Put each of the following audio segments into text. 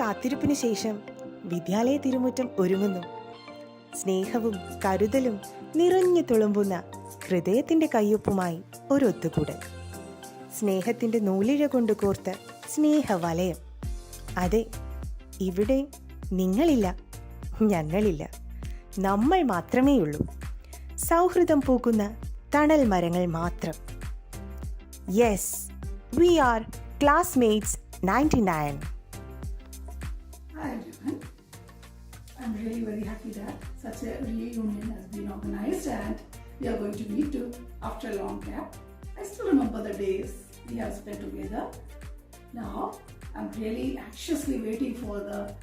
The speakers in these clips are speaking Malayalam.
കാത്തിരിപ്പിന് ശേഷം വിദ്യാലയ തിരുമുറ്റം ഒരുങ്ങുന്നു. സ്നേഹവും കരുതലും നിറഞ്ഞു തുളുമ്പുന്ന ഹൃദയത്തിന്റെ കയ്യൊപ്പുമായി ഒരു സ്നേഹത്തിന്റെ നൂലിഴ കൊണ്ട് കോർത്ത് സ്നേഹവലയം. അതെ ഇവിടെ നിങ്ങളില്ല ഞങ്ങളില്ല നമ്മൾ മാത്രമേയുള്ളൂ. സൗഹൃദം പൂക്കുന്ന തണൽ മരങ്ങൾ മാത്രം. Yes we are classmates ninety nine I'm really very happy that such a reunion has been organized and we are going to meet too after a long gap. I still remember the days we have spent together. Now I'm really anxiously waiting for the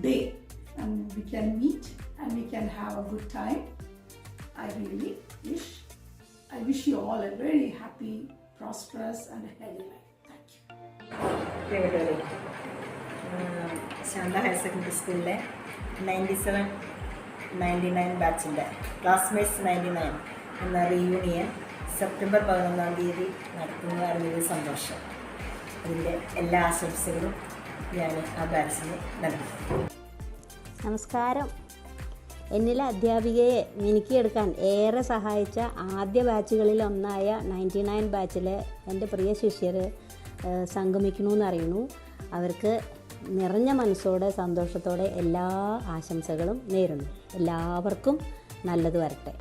day and we can meet and we can have a good time. I really wish I wish you all a very happy, prosperous and a healthy life. Thank you. പ്രിയപ്പെട്ടവരെ ശാന്ത ഹയർ സെക്കൻഡറി സ്കൂളിലെ ninety seven ninety nine ബാച്ചിന്റെ ക്ലാസ്മേറ്റ്സ് നയന്റി നയൻ എന്ന റീയൂണിയൻ സെപ്റ്റംബർ പതിനൊന്നാം തീയതി നടത്തുന്നത് അറിഞ്ഞൊരു സന്തോഷം. അതിന്റെ എല്ലാ ആശംസകളും ഞാൻ ആ ബാച്ചിന് നൽകുന്നു. നമസ്കാരം. എന്നിലെ അധ്യാപികയെ മിനുക്കിയെടുക്കാൻ ഏറെ സഹായിച്ച ആദ്യ ബാച്ചുകളിൽ ഒന്നായ നയന്റി നയൻ ബാച്ചിലെ എന്റെ പ്രിയ ശിഷ്യർ സംഗമിക്കണമെന്ന് അറിയണു അവർക്ക് നിറഞ്ഞ മനസ്സോടെ സന്തോഷത്തോടെ എല്ലാ ആശംസകളും നേരുന്നു. എല്ലാവർക്കും നല്ലത് വരട്ടെ.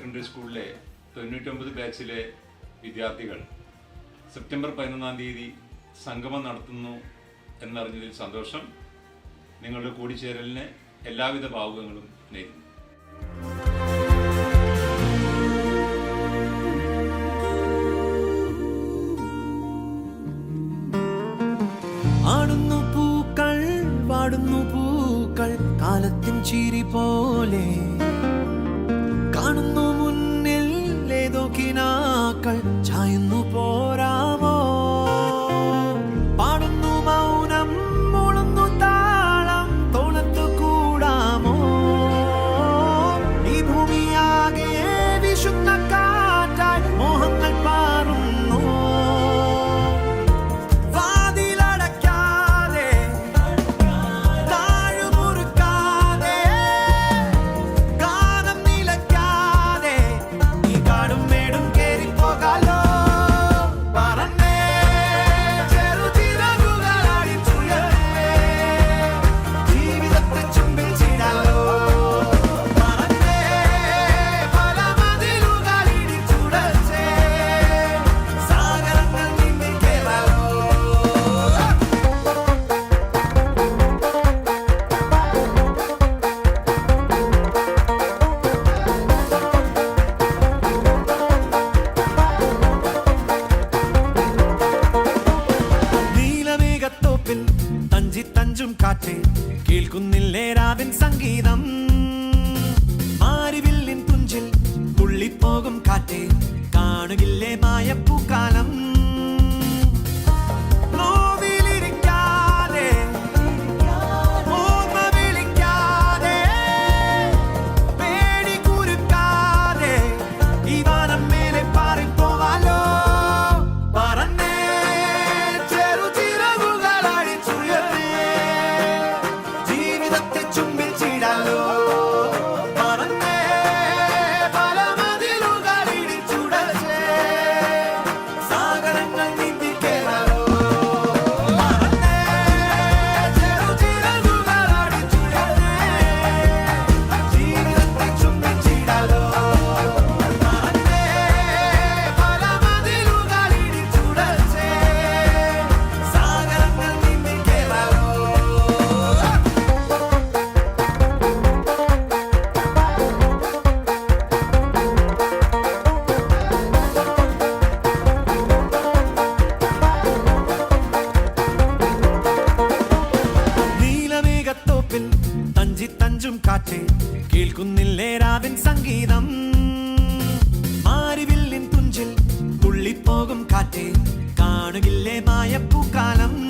സെക്കൻഡറി സ്കൂളിലെ തൊണ്ണൂറ്റൊമ്പത് ബാച്ചിലെ വിദ്യാർത്ഥികൾ സെപ്റ്റംബർ പതിനൊന്നാം തീയതി സംഗമം നടത്തുന്നു എന്നറിഞ്ഞതിൽ സന്തോഷം. നിങ്ങളുടെ കൂടിച്ചേരലിന് എല്ലാവിധ ഭാവുകങ്ങളും നേരുന്നു പൂക്കൾ പൂക്കൾ കാലത്തിൻ ചിരി പോലെ കാണുന്നു മുന്നിൽ ഏതോ കിനാക്കൾ ചായുന്നു പോരാമോ തഞ്ചും കേൾക്കുന്നില്ലേ രാവിൻ സംഗീതം? മാരിവില്ലിൻ തുഞ്ചിൽ തുള്ളിപ്പോകും കാറ്റ്. കേൾക്കുന്നില്ലേ സംഗീതം. മാരിവില്ലിൻ തുഞ്ചിൽ തുള്ളിപ്പോകും കാറ്റേ. കാണുകില്ലേ മായപ്പൂക്കാലം.